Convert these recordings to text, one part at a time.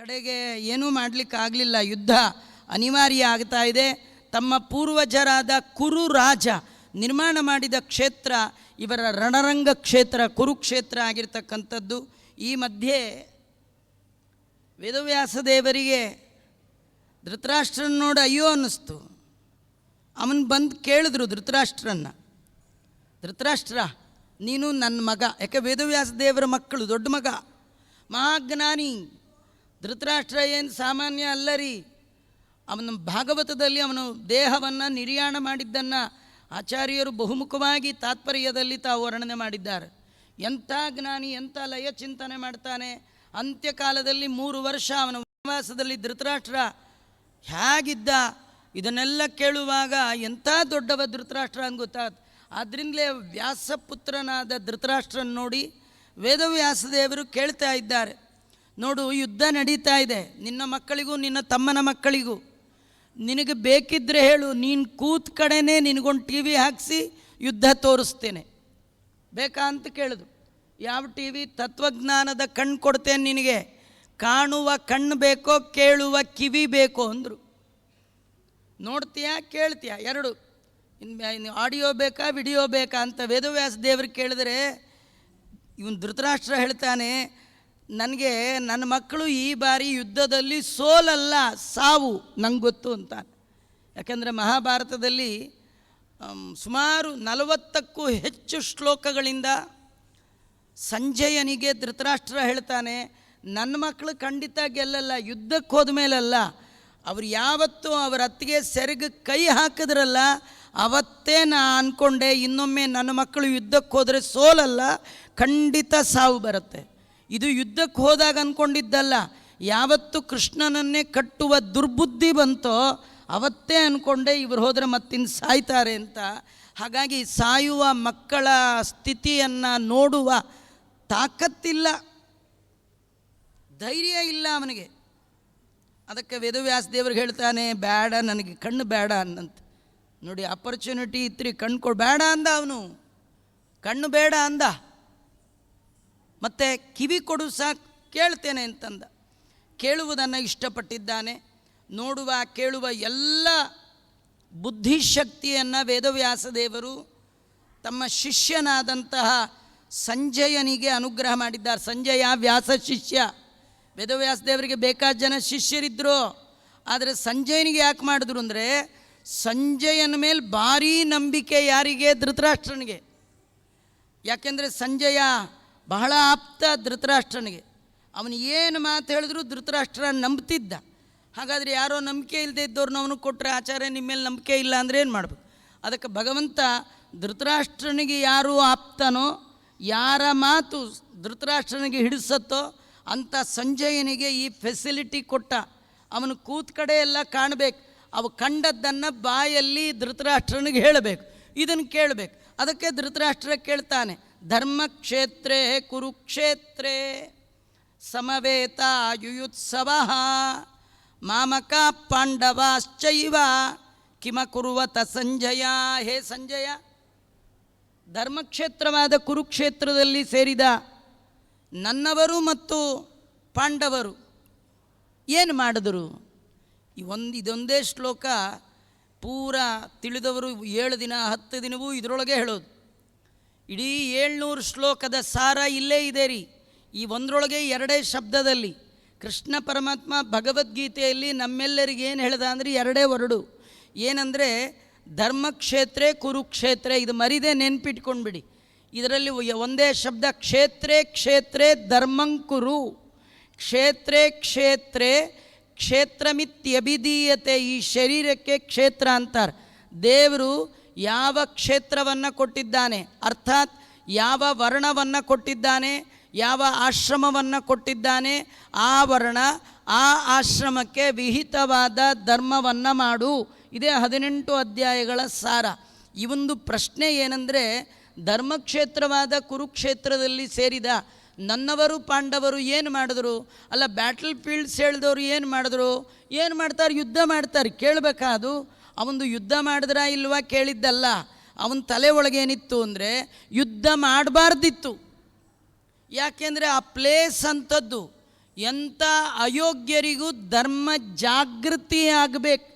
ಕಡೆಗೆ ಏನೂ ಮಾಡಲಿಕ್ಕಾಗಲಿಲ್ಲ ಯುದ್ಧ ಅನಿವಾರ್ಯ ಆಗ್ತಾ ಇದೆ. ತಮ್ಮ ಪೂರ್ವಜರಾದ ಕುರು ರಾಜ ನಿರ್ಮಾಣ ಮಾಡಿದ ಕ್ಷೇತ್ರ ಇವರ ರಣರಂಗ ಕ್ಷೇತ್ರ, ಕುರುಕ್ಷೇತ್ರ ಆಗಿರ್ತಕ್ಕಂಥದ್ದು. ಈ ಮಧ್ಯೆ ವೇದವ್ಯಾಸ ದೇವರಿಗೆ ಧೃತರಾಷ್ಟ್ರನ ನೋಡಿ ಅಯ್ಯೋ ಅನ್ನಿಸ್ತು. ಅವನು ಬಂದು ಕೇಳಿದ್ರು ಧೃತರಾಷ್ಟ್ರನ್ನ. ಧೃತರಾಷ್ಟ್ರ, ನೀನು ನನ್ನ ಮಗ. ಯಾಕೆ ವೇದವ್ಯಾಸ ದೇವರ ಮಕ್ಕಳು ದೊಡ್ಡ ಮಗ? ಮಹಾಜ್ಞಾನಿ ಧೃತರಾಷ್ಟ್ರ ಏನು ಸಾಮಾನ್ಯ ಅಲ್ಲ ರೀ ಅವನ ಭಾಗವತದಲ್ಲಿ ಅವನು ದೇಹವನ್ನು ನಿರ್ಯಾಣ ಮಾಡಿದ್ದನ್ನು ಆಚಾರ್ಯರು ಬಹುಮುಖವಾಗಿ ತಾತ್ಪರ್ಯದಲ್ಲಿ ತಾವು ವರ್ಣನೆ ಮಾಡಿದ್ದಾರೆ. ಎಂಥ ಜ್ಞಾನಿ, ಎಂಥ ಲಯ ಚಿಂತನೆ ಮಾಡ್ತಾನೆ. ಅಂತ್ಯಕಾಲದಲ್ಲಿ ಮೂರು ವರ್ಷ ಅವನ ವನವಾಸದಲ್ಲಿ ಧೃತರಾಷ್ಟ್ರ ಹೇಗಿದ್ದ? ಇದನ್ನೆಲ್ಲ ಕೇಳುವಾಗ ಎಂಥ ದೊಡ್ಡವ ಧೃತರಾಷ್ಟ್ರ ಅಂತ ಗೊತ್ತಾದ ಆದ್ದರಿಂದಲೇ ವ್ಯಾಸಪುತ್ರನಾದ ಧೃತರಾಷ್ಟ್ರನ ನೋಡಿ ವೇದವ್ಯಾಸದೇವರು ಕೇಳ್ತಾ ಇದ್ದಾರೆ. ನೋಡು, ಯುದ್ಧ ನಡೀತಾ ಇದೆ. ನಿನ್ನ ಮಕ್ಕಳಿಗೂ, ನಿನ್ನ ತಮ್ಮನ ಮಕ್ಕಳಿಗೂ. ನಿನಗೆ ಬೇಕಿದ್ದರೆ ಹೇಳು, ನೀನು ಕೂತ್ ಕಡೆನೇ ನಿನಗೊಂದು ಟಿ ವಿ ಹಾಕಿಸಿ ಯುದ್ಧ ತೋರಿಸ್ತೇನೆ. ಬೇಕಾ ಅಂತ ಕೇಳಿದ್ರು. ಯಾವ ಟಿ ವಿ? ತತ್ವಜ್ಞಾನದ ಕಣ್ಣು ಕೊಡ್ತೇನೆ ನಿನಗೆ. ಕಾಣುವ ಕಣ್ಣು ಬೇಕೋ, ಕೇಳುವ ಕಿವಿ ಬೇಕೋ ಅಂದರು. ನೋಡ್ತೀಯಾ, ಕೇಳ್ತೀಯಾ? ಎರಡು. ಇನ್ನು ಆಡಿಯೋ ಬೇಕಾ, ವಿಡಿಯೋ ಬೇಕಾ ಅಂತ ವೇದವ್ಯಾಸ ದೇವರು ಕೇಳಿದ್ರೆ, ಇವನು ಧೃತರಾಷ್ಟ್ರ ಹೇಳ್ತಾನೆ ನನಗೆ ನನ್ನ ಮಕ್ಕಳು ಈ ಬಾರಿ ಯುದ್ಧದಲ್ಲಿ ಸೋಲಲ್ಲ, ಸಾವು ನಂಗೆ ಗೊತ್ತು ಅಂತ. ಯಾಕೆಂದರೆ ಮಹಾಭಾರತದಲ್ಲಿ ಸುಮಾರು ನಲವತ್ತಕ್ಕೂ ಹೆಚ್ಚು ಶ್ಲೋಕಗಳಿಂದ ಸಂಜಯನಿಗೆ ಧೃತರಾಷ್ಟ್ರ ಹೇಳ್ತಾನೆ, ನನ್ನ ಮಕ್ಕಳು ಖಂಡಿತ ಗೆಲ್ಲಲ್ಲ, ಯುದ್ಧಕ್ಕೆ ಹೋದ ಮೇಲಲ್ಲ. ಅವ್ರು ಯಾವತ್ತೂ ಅವರ ಅತ್ತಿಗೆ ಸೆರಗು ಕೈ ಹಾಕಿದ್ರಲ್ಲ, ಅವತ್ತೇ ನಾ ಅಂದ್ಕೊಂಡೆ ಇನ್ನೊಮ್ಮೆ ನನ್ನ ಮಕ್ಕಳು ಯುದ್ಧಕ್ಕೆ ಹೋದರೆ ಸೋಲಲ್ಲ, ಖಂಡಿತ ಸಾವು ಬರುತ್ತೆ. ಇದು ಯುದ್ಧಕ್ಕೆ ಹೋದಾಗ ಅಂದ್ಕೊಂಡಿದ್ದಲ್ಲ ಯಾವತ್ತು ಕೃಷ್ಣನನ್ನೇ ಕಟ್ಟುವ ದುರ್ಬುದ್ಧಿ ಬಂತೋ ಅವತ್ತೇ ಅಂದ್ಕೊಂಡೆ ಇವರು ಹೋದರೆ ಮತ್ತಿನ್ನು ಸಾಯ್ತಾರೆ ಅಂತ. ಹಾಗಾಗಿ ಸಾಯುವ ಮಕ್ಕಳ ಸ್ಥಿತಿಯನ್ನು ನೋಡುವ ತಾಕತ್ತಿಲ್ಲ, ಧೈರ್ಯ ಇಲ್ಲ ಅವನಿಗೆ. ಅದಕ್ಕೆ ವೇದವ್ಯಾಸ ದೇವ್ರಿಗೆ ಹೇಳ್ತಾನೆ ಬೇಡ ನನಗೆ ಕಣ್ಣು ಬೇಡ ಅನ್ನಂತ. ನೋಡಿ ಅಪರ್ಚುನಿಟಿ ಇತ್ರಿ ಕಣ್ಣು ಕೊಡ ಬೇಡ ಅಂದ ಅವನು. ಕಣ್ಣು ಬೇಡ ಅಂದ. ಮತ್ತು ಕಿವಿ ಕೊಡು ಸಾ ಕೇಳ್ತೇನೆ ಅಂತಂದ. ಕೇಳುವುದನ್ನು ಇಷ್ಟಪಟ್ಟಿದ್ದಾನೆ. ನೋಡುವ, ಕೇಳುವ ಎಲ್ಲ ಬುದ್ಧಿಶಕ್ತಿಯನ್ನು ವೇದವ್ಯಾಸ ದೇವರು ತಮ್ಮ ಶಿಷ್ಯನಾದಂತಹ ಸಂಜಯನಿಗೆ ಅನುಗ್ರಹ ಮಾಡಿದ್ದಾರೆ. ಸಂಜಯ ವ್ಯಾಸ ಶಿಷ್ಯ. ವೇದವ್ಯಾಸ ದೇವರಿಗೆ ಬೇಕಾದ ಜನ ಶಿಷ್ಯರಿದ್ದರು ಆದರೆ ಸಂಜಯನಿಗೆ ಯಾಕೆ ಮಾಡಿದ್ರು ಅಂದರೆ, ಸಂಜಯನ ಮೇಲೆ ಭಾರೀ ನಂಬಿಕೆ ಯಾರಿಗೆ? ಧೃತರಾಷ್ಟ್ರನಿಗೆ. ಯಾಕೆಂದರೆ ಸಂಜಯ ಬಹಳ ಆಪ್ತ ಧೃತರಾಷ್ಟ್ರನಿಗೆ. ಅವನು ಏನು ಮಾತು ಹೇಳಿದ್ರು ಧೃತರಾಷ್ಟ್ರ ನಂಬ್ತಿದ್ದ. ಹಾಗಾದರೆ ಯಾರೋ ನಂಬಿಕೆ ಇಲ್ಲದೆ ಇದ್ದವ್ರನ್ನ ಅವನು ಕೊಟ್ಟರೆ ಆಚಾರ್ಯ ನಿಮ್ಮ ಮೇಲೆ ನಂಬಿಕೆ ಇಲ್ಲ ಅಂದರೆ ಏನು ಮಾಡಬೇಕು? ಅದಕ್ಕೆ ಭಗವಂತ ಧೃತರಾಷ್ಟ್ರನಿಗೆ ಯಾರು ಆಪ್ತನೋ, ಯಾರ ಮಾತು ಧೃತರಾಷ್ಟ್ರನಿಗೆ ಹಿಡಿಸತ್ತೋ ಅಂಥ ಸಂಜಯನಿಗೆ ಈ ಫೆಸಿಲಿಟಿ ಕೊಟ್ಟ. ಅವನು ಕೂತ್ ಕಡೆ ಎಲ್ಲ ಕಾಣಬೇಕು. ಅವು ಕಂಡದ್ದನ್ನು ಬಾಯಲ್ಲಿ ಧೃತರಾಷ್ಟ್ರನಿಗೆ ಹೇಳಬೇಕು. ಇದನ್ನು ಕೇಳಬೇಕು. ಅದಕ್ಕೆ ಧೃತರಾಷ್ಟ್ರ ಕೇಳ್ತಾನೆ. ಧರ್ಮಕ್ಷೇತ್ರೇ ಕುರುಕ್ಷೇತ್ರೇ ಸಮವೇತ ಯುಯುತ್ಸವ ಮಾಮಕ ಪಾಂಡವಾಶ್ಚೈವ ಕಿಮಕುರುವತ ಸಂಜಯ ಹೇ ಸಂಜಯ ಧರ್ಮಕ್ಷೇತ್ರವಾದ ಕುರುಕ್ಷೇತ್ರದಲ್ಲಿ ಸೇರಿದ ನನ್ನವರು ಮತ್ತು ಪಾಂಡವರು ಏನು ಮಾಡಿದರು? ಈ ಒಂದು ಇದೊಂದೇ ಶ್ಲೋಕ ಪೂರ ತಿಳಿದವರು ಏಳು ದಿನ ಹತ್ತು ದಿನವೂ ಇದರೊಳಗೆ ಹೇಳೋದು. ಇಡೀ ಏಳ್ನೂರು ಶ್ಲೋಕದ ಸಾರ ಇಲ್ಲೇ ಇದೆ ರೀ. ಈ ಒಂದರೊಳಗೆ ಎರಡೇ ಶಬ್ದದಲ್ಲಿ ಕೃಷ್ಣ ಪರಮಾತ್ಮ ಭಗವದ್ಗೀತೆಯಲ್ಲಿ ನಮ್ಮೆಲ್ಲರಿಗೆ ಏನು ಹೇಳ್ದ ಅಂದರೆ ಎರಡೇ ಹೊರಡು ಏನಂದರೆ, ಧರ್ಮಕ್ಷೇತ್ರ ಕುರುಕ್ಷೇತ್ರ, ಇದು ಮರಿದೇ ನೆನ್ಪಿಟ್ಕೊಂಡ್ಬಿಡಿ. ಇದರಲ್ಲಿ ಒಂದೇ ಶಬ್ದ, ಕ್ಷೇತ್ರೇ ಕ್ಷೇತ್ರೇ ಧರ್ಮಂಕುರು ಕ್ಷೇತ್ರ ಕ್ಷೇತ್ರ ಕ್ಷೇತ್ರಮಿತ್ಯಭಿಧೀಯತೆ, ಈ ಶರೀರಕ್ಕೆ ಕ್ಷೇತ್ರ ಅಂತಾರೆ. ದೇವರು ಯಾವ ಕ್ಷೇತ್ರವನ್ನು ಕೊಟ್ಟಿದ್ದಾನೆ? ಅರ್ಥಾತ್ ಯಾವ ವರ್ಣವನ್ನು ಕೊಟ್ಟಿದ್ದಾನೆ? ಯಾವ ಆಶ್ರಮವನ್ನು ಕೊಟ್ಟಿದ್ದಾನೆ? ಆ ವರ್ಣ ಆ ಆಶ್ರಮಕ್ಕೆ ವಿಹಿತವಾದ ಧರ್ಮವನ್ನು ಮಾಡು. ಇದೇ ಹದಿನೆಂಟು ಅಧ್ಯಾಯಗಳ ಸಾರ. ಈ ಒಂದು ಪ್ರಶ್ನೆ ಏನಂದರೆ, ಧರ್ಮಕ್ಷೇತ್ರವಾದ ಕುರುಕ್ಷೇತ್ರದಲ್ಲಿ ಸೇರಿದ ನನ್ನವರು ಪಾಂಡವರು ಏನು ಮಾಡಿದ್ರು? ಅಲ್ಲ ಬ್ಯಾಟಲ್ ಫೀಲ್ಡ್ಸ್ ಹೇಳಿದವರು ಏನು ಮಾಡಿದ್ರು? ಏನು ಮಾಡ್ತಾರೆ? ಯುದ್ಧ ಮಾಡ್ತಾರೆ. ಕೇಳಬೇಕಾ ಅದು? ಅವನು ಯುದ್ಧ ಮಾಡಿದ್ರಾ ಇಲ್ವಾ ಕೇಳಿದ್ದಲ್ಲ. ಅವನ ತಲೆ ಒಳಗೇನಿತ್ತು ಅಂದರೆ ಯುದ್ಧ ಮಾಡಬಾರ್ದಿತ್ತು. ಯಾಕೆಂದರೆ ಆ ಪ್ಲೇಸ್ ಅಂಥದ್ದು ಎಂಥ ಅಯೋಗ್ಯರಿಗೂ ಧರ್ಮ ಜಾಗೃತಿ ಆಗಬೇಕು.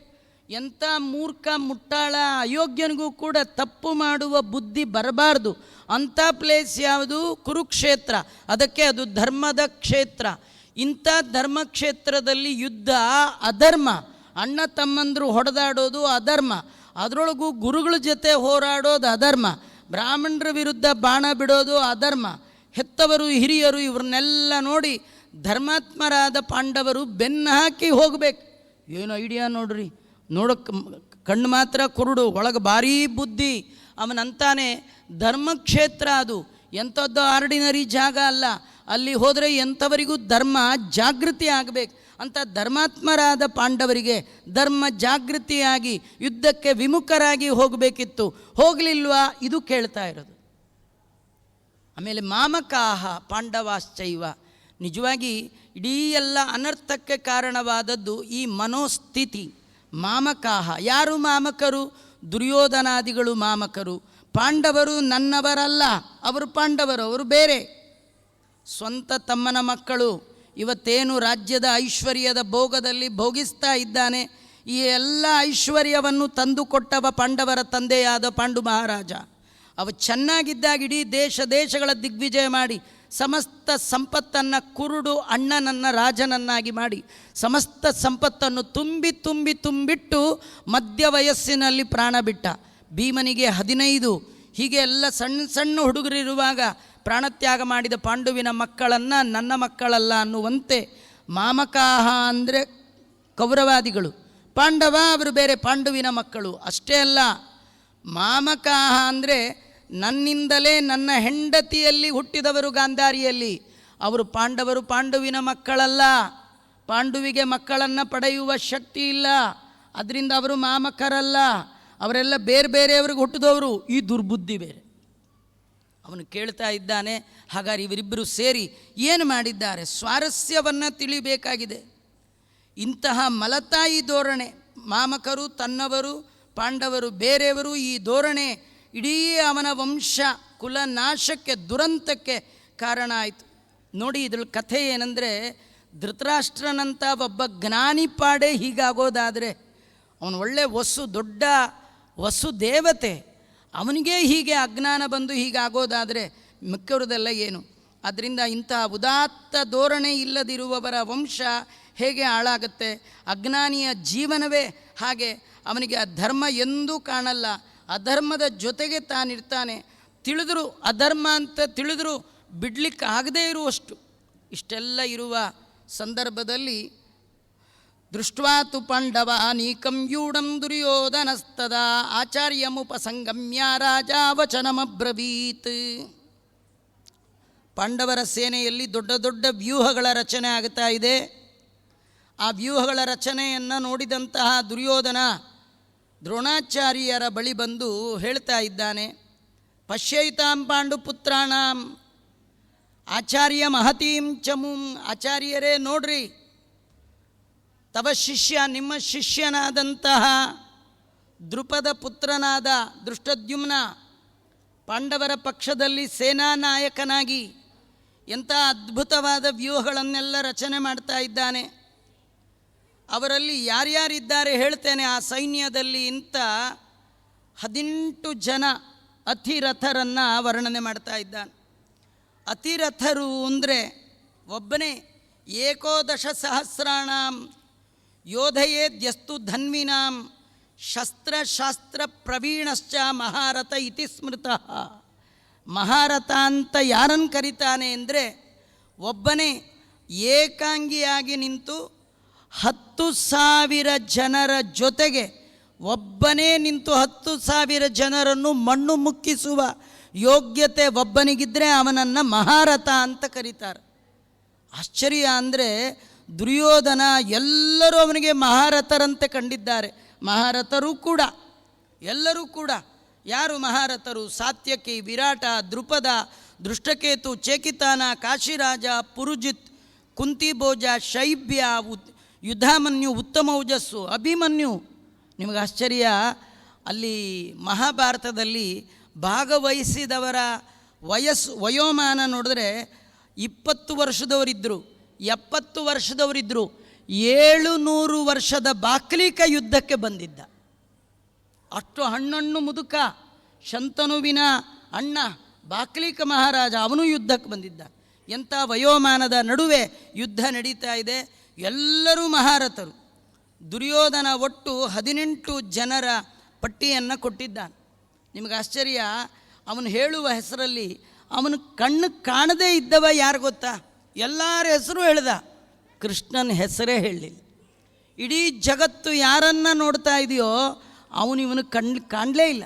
ಎಂಥ ಮೂರ್ಖ ಮುಟ್ಟಾಳ ಅಯೋಗ್ಯನಿಗೂ ಕೂಡ ತಪ್ಪು ಮಾಡುವ ಬುದ್ಧಿ ಬರಬಾರ್ದು. ಅಂಥ ಪ್ಲೇಸ್ ಯಾವುದು? ಕುರುಕ್ಷೇತ್ರ. ಅದಕ್ಕೆ ಅದು ಧರ್ಮದ ಕ್ಷೇತ್ರ. ಇಂಥ ಧರ್ಮಕ್ಷೇತ್ರದಲ್ಲಿ ಯುದ್ಧ ಅಧರ್ಮ. ಅಣ್ಣ ತಮ್ಮಂದರು ಹೊಡೆದಾಡೋದು ಅಧರ್ಮ. ಅದರೊಳಗೂ ಗುರುಗಳ ಜೊತೆ ಹೋರಾಡೋದು ಅಧರ್ಮ. ಬ್ರಾಹ್ಮಣರ ವಿರುದ್ಧ ಬಾಣ ಬಿಡೋದು ಅಧರ್ಮ. ಹೆತ್ತವರು, ಹಿರಿಯರು ಇವ್ರನ್ನೆಲ್ಲ ನೋಡಿ ಧರ್ಮಾತ್ಮರಾದ ಪಾಂಡವರು ಬೆನ್ನು ಹಾಕಿ ಹೋಗಬೇಕು. ಏನು ಐಡಿಯಾ ನೋಡ್ರಿ. ನೋಡಕ್ಕೆ ಕಣ್ಣು ಮಾತ್ರ ಕುರುಡು, ಒಳಗೆ ಭಾರೀ ಬುದ್ಧಿ. ಅವನಂತಾನೆ ಧರ್ಮಕ್ಷೇತ್ರ ಅದು. ಎಂಥದ್ದು ಆರ್ಡಿನರಿ ಜಾಗ ಅಲ್ಲ. ಅಲ್ಲಿ ಹೋದರೆ ಎಂಥವರಿಗೂ ಧರ್ಮ ಜಾಗೃತಿ ಆಗಬೇಕು. ಅಂತ ಧರ್ಮಾತ್ಮರಾದ ಪಾಂಡವರಿಗೆ ಧರ್ಮ ಜಾಗೃತಿಯಾಗಿ ಯುದ್ಧಕ್ಕೆ ವಿಮುಖರಾಗಿ ಹೋಗಬೇಕಿತ್ತು. ಹೋಗಲಿಲ್ವಾ? ಇದು ಕೇಳ್ತಾ ಇರೋದು. ಆಮೇಲೆ ಮಾಮಕಾಹ ಪಾಂಡವಾಶ್ಚೈವ. ನಿಜವಾಗಿ ಇಡೀ ಎಲ್ಲ ಅನರ್ಥಕ್ಕೆ ಕಾರಣವಾದದ್ದು ಈ ಮನೋಸ್ಥಿತಿ. ಮಾಮಕಾಹ. ಯಾರು ಮಾಮಕರು? ದುರ್ಯೋಧನಾದಿಗಳು ಮಾಮಕರು. ಪಾಂಡವರು ನನ್ನವರಲ್ಲ. ಅವರು ಪಾಂಡವರು, ಅವರು ಬೇರೆ. ಸ್ವಂತ ತಮ್ಮನ ಮಕ್ಕಳು. ಇವತ್ತೇನು ರಾಜ್ಯದ ಐಶ್ವರ್ಯದ ಭೋಗದಲ್ಲಿ ಭೋಗಿಸ್ತಾ ಇದ್ದಾನೆ, ಈ ಎಲ್ಲ ಐಶ್ವರ್ಯವನ್ನು ತಂದುಕೊಟ್ಟವ ಪಾಂಡವರ ತಂದೆಯಾದ ಪಾಂಡು ಮಹಾರಾಜ. ಅವ ಚೆನ್ನಾಗಿದ್ದಾಗ ಇಡೀ ದೇಶ ದೇಶಗಳ ದಿಗ್ವಿಜಯ ಮಾಡಿ, ಸಮಸ್ತ ಸಂಪತ್ತನ್ನು ಕುರುಡು ಅಣ್ಣನನ್ನು ರಾಜನನ್ನಾಗಿ ಮಾಡಿ, ಸಮಸ್ತ ಸಂಪತ್ತನ್ನು ತುಂಬಿ ತುಂಬಿ ತುಂಬಿಟ್ಟು ಮಧ್ಯ ವಯಸ್ಸಿನಲ್ಲಿ ಪ್ರಾಣ ಬಿಟ್ಟ. ಭೀಮನಿಗೆ ಹದಿನೈದು, ಹೀಗೆ ಎಲ್ಲ ಸಣ್ಣ ಸಣ್ಣ ಹುಡುಗರಿರುವಾಗ ಪ್ರಾಣತ್ಯಾಗ ಮಾಡಿದ ಪಾಂಡುವಿನ ಮಕ್ಕಳನ್ನು ನನ್ನ ಮಕ್ಕಳಲ್ಲ ಅನ್ನುವಂತೆ ಮಾಮಕಾಹ ಅಂದರೆ ಕೌರವಾದಿಗಳು. ಪಾಂಡವ ಅವರು ಬೇರೆ ಪಾಂಡುವಿನ ಮಕ್ಕಳು. ಅಷ್ಟೇ ಅಲ್ಲ, ಮಾಮಕಾಹ ಅಂದರೆ ನನ್ನಿಂದಲೇ ನನ್ನ ಹೆಂಡತಿಯಲ್ಲಿ ಹುಟ್ಟಿದವರು ಗಾಂಧಾರಿಯಲ್ಲಿ. ಅವರು ಪಾಂಡವರು ಪಾಂಡುವಿನ ಮಕ್ಕಳಲ್ಲ. ಪಾಂಡುವಿಗೆ ಮಕ್ಕಳನ್ನು ಪಡೆಯುವ ಶಕ್ತಿ ಇಲ್ಲ. ಅದರಿಂದ ಅವರು ಮಾಮಕರಲ್ಲ. ಅವರೆಲ್ಲ ಬೇರೆ ಬೇರೆಯವ್ರಿಗೆ ಹುಟ್ಟಿದವರು. ಈ ದುರ್ಬುದ್ಧಿ ಬೇರೆ. ಅವನು ಕೇಳ್ತಾ ಇದ್ದಾನೆ, ಹಾಗಾದ್ರೆ ಇವರಿಬ್ಬರು ಸೇರಿ ಏನು ಮಾಡಿದ್ದಾರೆ? ಸ್ವಾರಸ್ಯವನ್ನು ತಿಳಿಬೇಕಾಗಿದೆ. ಇಂತಹ ಮಲತಾಯಿ ಧೋರಣೆ, ಮಾಮಕರು, ತನ್ನವರು, ಪಾಂಡವರು, ಬೇರೆಯವರು ಈ ಧೋರಣೆ ಇಡೀ ಅವನ ವಂಶ ಕುಲನಾಶಕ್ಕೆ, ದುರಂತಕ್ಕೆ ಕಾರಣ ಆಯಿತು. ನೋಡಿ ಇದ್ರ ಕಥೆ ಏನಂದರೆ ಧೃತರಾಷ್ಟ್ರನಂಥ ಒಬ್ಬ ಜ್ಞಾನಿ ಪಾಡೆ ಹೀಗಾಗೋದಾದರೆ, ಅವನು ಒಳ್ಳೆ ವಸು, ದೊಡ್ಡ ವಸು ದೇವತೆ. ಅವನಿಗೆ ಹೀಗೆ ಅಜ್ಞಾನ ಬಂದು ಹೀಗಾಗೋದಾದರೆ ಮಿಕ್ಕವ್ರದೆಲ್ಲ ಏನು? ಅದರಿಂದ ಇಂತಹ ಉದಾತ್ತ ಧೋರಣೆ ಇಲ್ಲದಿರುವವರ ವಂಶ ಹೇಗೆ ಹಾಳಾಗುತ್ತೆ? ಅಜ್ಞಾನಿಯ ಜೀವನವೇ ಹಾಗೆ ಅವನಿಗೆ ಆ ಧರ್ಮ ಎಂದೂ ಕಾಣಲ್ಲ. ಅಧರ್ಮದ ಜೊತೆಗೆ ತಾನಿರ್ತಾನೆ. ತಿಳಿದ್ರು ಅಧರ್ಮ ಅಂತ ತಿಳಿದ್ರು ಬಿಡ್ಲಿಕ್ಕೆ ಆಗದೇ ಇರುವಷ್ಟು. ಇಷ್ಟೆಲ್ಲ ಇರುವ ಸಂದರ್ಭದಲ್ಲಿ ದೃಷ್ಟ್ವಾತು ಪಾಂಡವ ನೀಕಂಯೂಢಂ ದುರ್ಯೋಧನಸ್ತದ ಆಚಾರ್ಯಮುಪಸಂಗಮ್ಯ ರಾಜ ವಚನಮಬ್ರವೀತ್ ಪಾಂಡವರ ಸೇನೆಯಲ್ಲಿ ದೊಡ್ಡ ದೊಡ್ಡ ವ್ಯೂಹಗಳ ರಚನೆ ಆಗ್ತಾ ಇದೆ. ಆ ವ್ಯೂಹಗಳ ರಚನೆಯನ್ನು ನೋಡಿದಂತಹ ದುರ್ಯೋಧನ ದ್ರೋಣಾಚಾರ್ಯರ ಬಳಿ ಬಂದು ಹೇಳ್ತಾ ಇದ್ದಾನೆ, ಪಶ್ಯೈತಾಂ ಪಾಂಡುಪುತ್ರಾಣಾಂ, ಆಚಾರ್ಯ ಮಹತೀಂ ಚಮುಂ, ಆಚಾರ್ಯರೇ ನೋಡ್ರಿ ತವ ಶಿಷ್ಯ, ನಿಮ್ಮ ಶಿಷ್ಯನಾದಂತಹ ದೃಪದ ಪುತ್ರನಾದ ದೃಷ್ಟದ್ಯುಮ್ನ ಪಾಂಡವರ ಪಕ್ಷದಲ್ಲಿ ಸೇನಾ ನಾಯಕನಾಗಿ ಎಂಥ ಅದ್ಭುತವಾದ ವ್ಯೂಹಗಳನ್ನೆಲ್ಲ ರಚನೆ ಮಾಡ್ತಾ ಇದ್ದಾನೆ. ಅವರಲ್ಲಿ ಯಾರ್ಯಾರಿದ್ದಾರೆ ಹೇಳ್ತೇನೆ, ಆ ಸೈನ್ಯದಲ್ಲಿ ಇಂಥ ಹದಿನೆಂಟು ಜನ ಅತಿರಥರನ್ನು ವರ್ಣನೆ ಮಾಡ್ತಾ ಇದ್ದಾನೆ. ಅತಿರಥರು ಅಂದರೆ ಒಬ್ಬನೇ ಏಕೋದಶ ಸಹಸ್ರಾಣಂ ಯೋಧಯೇದ್ಯಸ್ತು ಧನ್ವಿನಾಂ ಶಸ್ತ್ರಶಾಸ್ತ್ರ ಪ್ರವೀಣಶ್ಚ ಮಹಾರಥ ಇತಿ ಸ್ಮೃತಃ. ಮಹಾರಥ ಅಂತ ಯಾರನ್ನು ಕರೀತಾನೆ ಅಂದರೆ ಒಬ್ಬನೇ ಏಕಾಂಗಿಯಾಗಿ ನಿಂತು ಹತ್ತು ಸಾವಿರ ಜನರ ಜೊತೆಗೆ ಒಬ್ಬನೇ ನಿಂತು ಹತ್ತು ಸಾವಿರ ಜನರನ್ನು ಮಣ್ಣು ಮುಕ್ಕಿಸುವ ಯೋಗ್ಯತೆ ಒಬ್ಬನಿಗಿದ್ದರೆ ಅವನನ್ನು ಮಹಾರಥ ಅಂತ ಕರೀತಾರೆ. ಆಶ್ಚರ್ಯ ಅಂದರೆ ದುರ್ಯೋಧನ ಎಲ್ಲರೂ ಅವನಿಗೆ ಮಹಾರಥರಂತೆ ಕಂಡಿದ್ದಾರೆ. ಮಹಾರಥರು ಕೂಡ, ಎಲ್ಲರೂ ಕೂಡ. ಯಾರು ಮಹಾರಥರು? ಸಾತ್ಯಕಿ, ವಿರಾಟ ದೃಪದ ದೃಷ್ಟಕೇತು, ಚೇಕಿತಾನ, ಕಾಶಿರಾಜ, ಪುರುಜಿತ್, ಕುಂತಿಭೋಜ, ಶೈಬ್ಯ, ಉತ್, ಯುದ್ಧಾಮನ್ಯು ಉತ್ತಮೌಜಸ್ಸು ಅಭಿಮನ್ಯು. ನಿಮಗೆ ಆಶ್ಚರ್ಯ, ಅಲ್ಲಿ ಮಹಾಭಾರತದಲ್ಲಿ ಭಾಗವಹಿಸಿದವರ ವಯಸ್ಸು, ವಯೋಮಾನ ನೋಡಿದ್ರೆ ಇಪ್ಪತ್ತು ವರ್ಷದವರಿದ್ದರು. ಎಪ್ಪತ್ತು ವರ್ಷದವರಿದ್ದರು ಏಳು ನೂರು ವರ್ಷದ ಬಾಕ್ಲಿಕ ಯುದ್ಧಕ್ಕೆ ಬಂದಿದ್ದ. ಅಷ್ಟು ಹಣ್ಣಣ್ಣು ಮುದುಕ, ಶಂತನುವಿನ ಅಣ್ಣ, ಬಾಕ್ಲಿಕ ಮಹಾರಾಜ, ಅವನು ಯುದ್ಧಕ್ಕೆ ಬಂದಿದ್ದ. ಎಂಥ ವಯೋಮಾನದ ನಡುವೆ ಯುದ್ಧ ನಡೀತಾ ಇದೆ, ಎಲ್ಲರೂ ಮಹಾರಥರು. ದುರ್ಯೋಧನ ಒಟ್ಟು ಹದಿನೆಂಟು ಜನರ ಪಟ್ಟಿಯನ್ನು ಕೊಟ್ಟಿದ್ದಾನೆ. ನಿಮಗೆ ಆಶ್ಚರ್ಯ, ಅವನು ಹೇಳುವ ಹೆಸರಲ್ಲಿ ಅವನು ಕಣ್ಣು ಕಾಣದೇ ಇದ್ದವ ಯಾರು ಗೊತ್ತಾ? ಎಲ್ಲರ ಹೆಸರು ಹೇಳ್ದ. ಕೃಷ್ಣನ ಹೆಸರೇ ಹೇಳಲಿಲ್ಲ. ಇಡೀ ಜಗತ್ತು ಯಾರನ್ನ ನೋಡ್ತಾ ಇದೆಯೋ ಅವನು ಇವನು ಕಣ್ ಕಾಣಲೇ ಇಲ್ಲ.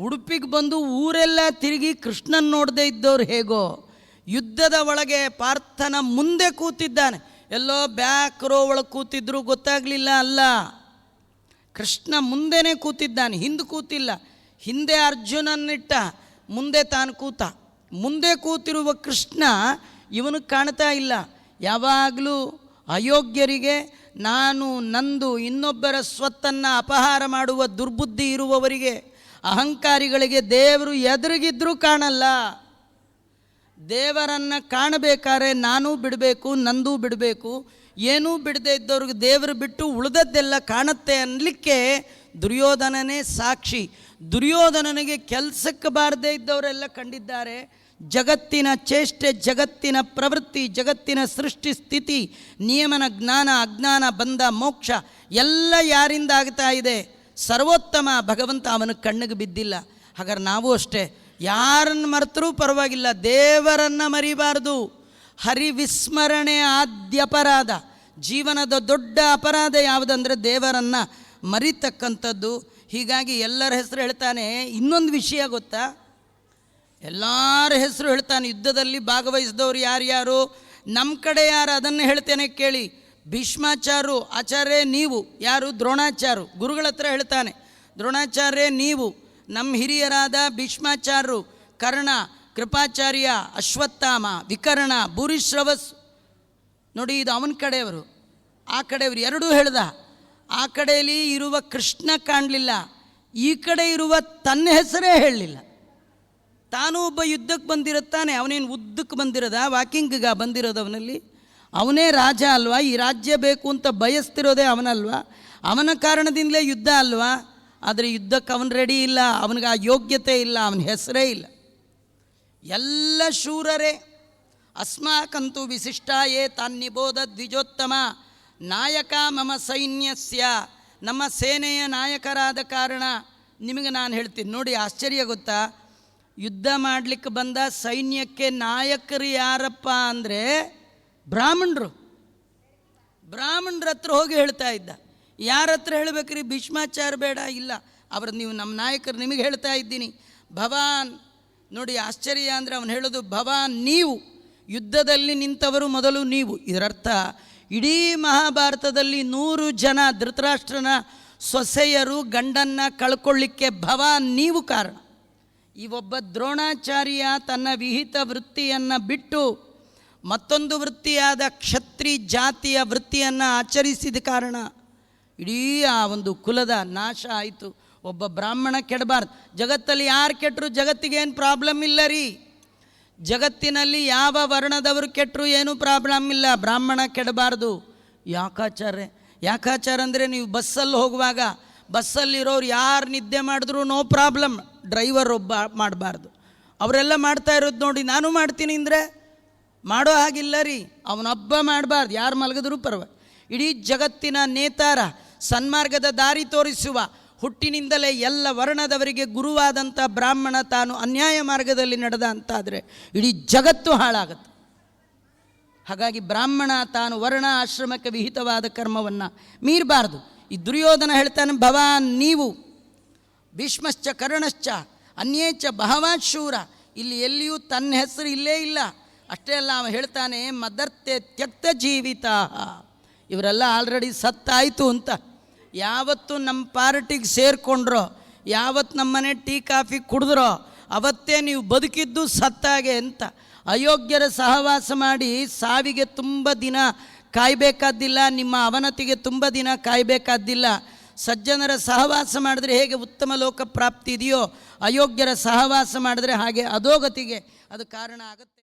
ಉಡುಪಿಗೆ ಬಂದು ಊರೆಲ್ಲ ತಿರುಗಿ ಕೃಷ್ಣನ್ ನೋಡದೆ ಇದ್ದವ್ರು ಹೇಗೋ, ಯುದ್ಧದ ಒಳಗೆ ಪಾರ್ಥನ ಮುಂದೆ ಕೂತಿದ್ದಾನೆ. ಎಲ್ಲೋ ಬ್ಯಾಕ್ ರೋ ಒಳಗೆ ಕೂತಿದ್ರು ಗೊತ್ತಾಗಲಿಲ್ಲ ಅಲ್ಲ. ಕೃಷ್ಣ ಮುಂದೆನೇ ಕೂತಿದ್ದಾನೆ, ಹಿಂದೆ ಕೂತಿಲ್ಲ. ಹಿಂದೆ ಅರ್ಜುನನ್ನಿಟ್ಟ, ಮುಂದೆ ತಾನು ಕೂತ. ಮುಂದೆ ಕೂತಿರುವ ಕೃಷ್ಣ ಇವನು ಕಾಣ್ತಾ ಇಲ್ಲ. ಯಾವಾಗಲೂ ಅಯೋಗ್ಯರಿಗೆ ನಾನು ನಂದು ಇನ್ನೊಬ್ಬರ ಸ್ವತ್ತನ್ನು ಅಪಹಾರ ಮಾಡುವ ದುರ್ಬುದ್ಧಿ ಇರುವವರಿಗೆ ಅಹಂಕಾರಿಗಳಿಗೆ ದೇವರು ಎದುರಿಗಿದ್ರೂ ಕಾಣಲ್ಲ. ದೇವರನ್ನು ಕಾಣಬೇಕಾದ್ರೆ ನಾನೂ ಬಿಡಬೇಕು, ನಂದೂ ಬಿಡಬೇಕು. ಏನೂ ಬಿಡದೇ ಇದ್ದವ್ರಿಗೆ ದೇವರು ಬಿಟ್ಟು ಉಳಿದದ್ದೆಲ್ಲ ಕಾಣುತ್ತೆ ಅನ್ನಲಿಕ್ಕೆ ದುರ್ಯೋಧನನೇ ಸಾಕ್ಷಿ. ದುರ್ಯೋಧನನಿಗೆ ಕೆಲಸಕ್ಕೆ ಬಾರದೇ ಇದ್ದವರೆಲ್ಲ ಕಂಡಿದ್ದಾರೆ. ಜಗತ್ತಿನ ಚೇಷ್ಟೆ, ಜಗತ್ತಿನ ಪ್ರವೃತ್ತಿ, ಜಗತ್ತಿನ ಸೃಷ್ಟಿ, ಸ್ಥಿತಿ, ನಿಯಮನ ಜ್ಞಾನ, ಅಜ್ಞಾನ ಬಂಧ ಮೋಕ್ಷ, ಎಲ್ಲ ಯಾರಿಂದ ಆಗ್ತಾ ಇದೆ? ಸರ್ವೋತ್ತಮ ಭಗವಂತ ಅವನ ಕಣ್ಣಿಗೆ ಬಿದ್ದಿಲ್ಲ. ಹಾಗಾದ್ರೆ ನಾವು ಅಷ್ಟೇ. ಯಾರನ್ನು ಮರೆತರೂ ಪರವಾಗಿಲ್ಲ. ದೇವರನ್ನು ಮರಿಬಾರ್ದು. ಹರಿವಿಸ್ಮರಣೆ ಆದ್ಯಪರಾಧ ಜೀವನದ ದೊಡ್ಡ ಅಪರಾಧ ಯಾವುದಂದರೆ ದೇವರನ್ನು ಮರಿತಕ್ಕಂಥದ್ದು. ಹೀಗಾಗಿ ಎಲ್ಲರ ಹೆಸರು ಹೇಳ್ತಾನೆ. ಇನ್ನೊಂದು ವಿಷಯ ಗೊತ್ತಾ? ಎಲ್ಲರ ಹೆಸರು ಹೇಳ್ತಾನೆ. ಯುದ್ಧದಲ್ಲಿ ಭಾಗವಹಿಸಿದವರು ಯಾರ್ಯಾರು ನಮ್ಮ ಕಡೆ ಯಾರು? ಅದನ್ನು ಹೇಳ್ತೇನೆ ಕೇಳಿ. ಭೀಷ್ಮಾಚಾರ್ಯರು ಆಚಾರ್ಯ ನೀವು. ಯಾರು? ದ್ರೋಣಾಚಾರ್ಯರು ಗುರುಗಳ ಹತ್ರ ಹೇಳ್ತಾನೆ. ದ್ರೋಣಾಚಾರ್ಯ ನೀವು. ನಮ್ಮ ಹಿರಿಯರಾದ ಭೀಷ್ಮಾಚಾರ್ಯರು ಕರ್ಣ, ಕೃಪಾಚಾರ್ಯ, ಅಶ್ವತ್ಥಾಮ, ವಿಕರ್ಣ, ಭೂರಿಶ್ರವಸ್. ನೋಡಿ, ಇದು ಅವನ ಕಡೆಯವರು. ಆ ಕಡೆಯವರು ಎರಡೂ ಹೇಳ್ದ. ಆ ಕಡೆಯಲ್ಲಿ ಇರುವ ಕೃಷ್ಣ ಕಾಣಲಿಲ್ಲ. ಈ ಕಡೆ ಇರುವ ತನ್ನ ಹೆಸರೇ ಹೇಳಲಿಲ್ಲ. ತಾನು ಒಬ್ಬ ಯುದ್ಧಕ್ಕೆ ಬಂದಿರುತ್ತಾನೆ, ಅವನೇನು ಉದ್ದಕ್ಕೆ ಬಂದಿರೋದ, ವಾಕಿಂಗ್ಗ ಬಂದಿರೋದು ಅವನಲ್ಲಿ? ಅವನೇ ರಾಜ ಅಲ್ವಾ? ಈ ರಾಜ್ಯ ಬೇಕು ಅಂತ ಬಯಸ್ತಿರೋದೇ ಅವನಲ್ವಾ? ಅವನ ಕಾರಣದಿಂದಲೇ ಯುದ್ಧ ಅಲ್ವಾ? ಆದರೆ ಯುದ್ಧಕ್ಕೆ ಅವನು ರೆಡಿ ಇಲ್ಲ, ಅವನಿಗೆ ಆ ಯೋಗ್ಯತೆ ಇಲ್ಲ, ಅವನ ಹೆಸರೇ ಇಲ್ಲ. ಎಲ್ಲ ಶೂರರೇ. ಅಸ್ಮಾಕಂತೂ ವಿಶಿಷ್ಟಾಯೇ, ತಾನ್ನಿಬೋಧ ದ್ವಿಜೋತ್ತಮ. ನಾಯಕ ಮಮ ಸೈನ್ಯಸ್ಯ. ನಮ್ಮ ಸೇನೆಯ ನಾಯಕರಾದ ಕಾರಣ ನಿಮಗೆ ನಾನು ಹೇಳ್ತೀನಿ. ನೋಡಿ, ಆಶ್ಚರ್ಯ ಗೊತ್ತಾ? ಯುದ್ಧ ಮಾಡಲಿಕ್ಕೆ ಬಂದ ಸೈನ್ಯಕ್ಕೆ ನಾಯಕರು ಯಾರಪ್ಪ ಅಂದರೆ ಬ್ರಾಹ್ಮಣರು. ಬ್ರಾಹ್ಮಣರ ಹತ್ರ ಹೋಗಿ ಹೇಳ್ತಾ ಇದ್ದ. ಯಾರ ಹತ್ರ ಹೇಳಬೇಕ್ರಿ? ಭೀಷ್ಮಾಚಾರ ಬೇಡ, ಇಲ್ಲ. ಅವ್ರು ನೀವು ನಮ್ಮ ನಾಯಕರು ನಿಮಗೆ ಹೇಳ್ತಾ ಇದ್ದೀನಿ. ಭವಾನ್, ನೋಡಿ ಆಶ್ಚರ್ಯ ಅಂದರೆ ಅವನು ಹೇಳೋದು, ಭವಾನ್ ನೀವು, ಯುದ್ಧದಲ್ಲಿ ನಿಂತವರು ಮೊದಲು ನೀವು. ಇದರರ್ಥ, ಇಡೀ ಮಹಾಭಾರತದಲ್ಲಿ ನೂರು ಜನ ಧೃತರಾಷ್ಟ್ರನ ಸೊಸೆಯರು ಗಂಡನ್ನು ಕಳ್ಕೊಳ್ಳಿಕ್ಕೆ ಭವಾನ್ ನೀವು ಕಾರಣ. ಈ ಒಬ್ಬ ದ್ರೋಣಾಚಾರ್ಯ ತನ್ನ ವಿಹಿತ ವೃತ್ತಿಯನ್ನು ಬಿಟ್ಟು ಮತ್ತೊಂದು ವೃತ್ತಿಯಾದ ಕ್ಷತ್ರಿ ಜಾತಿಯ ವೃತ್ತಿಯನ್ನು ಆಚರಿಸಿದ ಕಾರಣ ಇಡೀ ಆ ಒಂದು ಕುಲದ ನಾಶ ಆಯಿತು. ಒಬ್ಬ ಬ್ರಾಹ್ಮಣ ಕೆಡಬಾರ್ದು. ಜಗತ್ತಲ್ಲಿ ಯಾರು ಕೆಟ್ಟರು ಜಗತ್ತಿಗೆ ಏನು ಪ್ರಾಬ್ಲಮ್ ಇಲ್ಲ ರೀ. ಜಗತ್ತಿನಲ್ಲಿ ಯಾವ ವರ್ಣದವರು ಕೆಟ್ಟರು ಏನೂ ಪ್ರಾಬ್ಲಮ್ ಇಲ್ಲ. ಬ್ರಾಹ್ಮಣ ಕೆಡಬಾರ್ದು. ಯಾಕಾಚಾರ್ಯ? ಯಾಕಾಚಾರ ಅಂದರೆ ನೀವು ಬಸ್ಸಲ್ಲಿ ಹೋಗುವಾಗ, ಬಸ್ಸಲ್ಲಿರೋರು ಯಾರು ನಿದ್ದೆ ಮಾಡಿದ್ರು ನೋ ಪ್ರಾಬ್ಲಮ್ ಡ್ರೈವರ್ ಒಬ್ಬ ಮಾಡಬಾರ್ದು. ಅವರೆಲ್ಲ ಮಾಡ್ತಾ ಇರೋದು ನೋಡಿ ನಾನು ಮಾಡ್ತೀನಿ ಅಂದರೆ, ಮಾಡೋ ಹಾಗಿಲ್ಲ ರೀ, ಅವನೊಬ್ಬ ಮಾಡಬಾರ್ದು, ಯಾರು ಮಲಗಿದ್ರೂ ಪರ್ವ ಇಡೀ ಜಗತ್ತಿನ ನೇತಾರ, ಸನ್ಮಾರ್ಗದ ದಾರಿ ತೋರಿಸುವ ಹುಟ್ಟಿನಿಂದಲೇ ಎಲ್ಲ ವರ್ಣದವರಿಗೆ ಗುರುವಾದಂಥ ಬ್ರಾಹ್ಮಣ ತಾನು ಅನ್ಯಾಯ ಮಾರ್ಗದಲ್ಲಿ ನಡೆದ ಅಂತಾದರೆ ಇಡೀ ಜಗತ್ತು ಹಾಳಾಗುತ್ತೆ. ಹಾಗಾಗಿ ಬ್ರಾಹ್ಮಣ ತಾನು ವರ್ಣ ಆಶ್ರಮಕ್ಕೆ ವಿಹಿತವಾದ ಕರ್ಮವನ್ನು ಮೀರಬಾರ್ದು. ಈ ದುರ್ಯೋಧನ ಹೇಳ್ತಾನೆ, ಭವಾನ್, ನೀವು ಭೀಷ್ಮಶ್ಚ, ಕರ್ಣಶ್ಚ, ಅನ್ಯೇಚ ಬಹವಾಶೂರ ಇಲ್ಲಿ ಎಲ್ಲಿಯೂ ತನ್ನ ಹೆಸರು ಇಲ್ಲೇ ಇಲ್ಲ. ಅಷ್ಟೇ ಅಲ್ಲ, ಅವ ಹೇಳ್ತಾನೆ, ಮದರ್ತೆ ತ್ಯಕ್ತ ಜೀವಿತ. ಇವರೆಲ್ಲ ಆಲ್ರೆಡಿ ಸತ್ತಾಯಿತು ಅಂತ. ಯಾವತ್ತು ನಮ್ಮ ಪಾರ್ಟಿಗೆ ಸೇರಿಕೊಂಡ್ರೋ, ಯಾವತ್ತು ನಮ್ಮನೆ ಟೀ, ಕಾಫಿ ಕುಡಿದ್ರೋ, ಅವತ್ತೇ ನೀವು ಬದುಕಿದ್ದು ಸತ್ತಾಗೆ ಅಂತ. ಅಯೋಗ್ಯರ ಸಹವಾಸ ಮಾಡಿ ಸಾವಿಗೆ ತುಂಬ ದಿನ ಕಾಯಬೇಕಾದ್ದಿಲ್ಲ, ನಿಮ್ಮ ಅವನತಿಗೆ ತುಂಬ ದಿನ ಕಾಯಬೇಕಾದ್ದಿಲ್ಲ. ಸಜ್ಜನರ ಸಹವಾಸ ಮಾಡಿದರೆ ಹೇಗೆ ಉತ್ತಮ ಲೋಕ ಪ್ರಾಪ್ತಿ ಇದೆಯೋ ಅಯೋಗ್ಯರ ಸಹವಾಸ ಮಾಡಿದರೆ ಹಾಗೆ ಅಧೋಗತಿಗೆ ಅದು ಕಾರಣ ಆಗುತ್ತೆ.